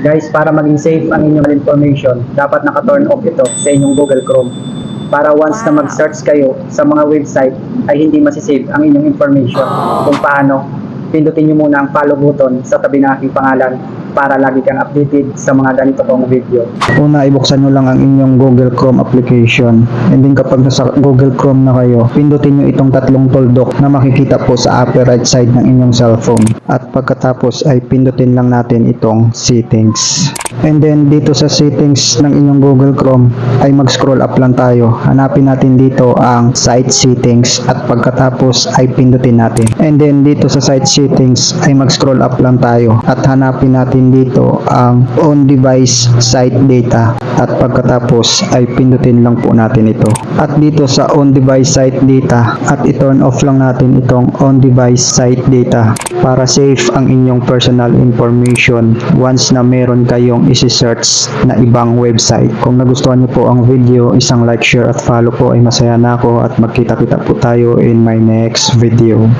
Guys, para maging safe ang inyong information, dapat naka-turn off ito sa inyong Google Chrome. Para once na mag-search kayo sa mga website, ay hindi masisave ang inyong information. Kung paano, pindutin nyo muna ang follow button sa tabi ng aking pangalan para lagi kang updated sa mga ganito kong video. Una, ibuksan nyo lang ang inyong Google Chrome application. And then kapag nasa Google Chrome na kayo, pindutin nyo itong tatlong tuldok na makikita po sa upper right side ng inyong cellphone. At pagkatapos ay pindutin lang natin itong settings. And then dito sa settings ng inyong Google Chrome ay mag-scroll up lang tayo. Hanapin natin dito ang site settings at pagkatapos ay pindutin natin. And then dito sa site settings ay mag-scroll up lang tayo at hanapin natin dito ang on-device site data at pagkatapos ay pindutin lang po natin ito. At dito sa on-device site data at i-turn off lang natin itong on-device site data para safe ang inyong personal information once na meron kayong isi-search na ibang website. Kung nagustuhan niyo po ang video, isang like, share at follow po ay masaya na ako at magkita-kita po tayo in my next video.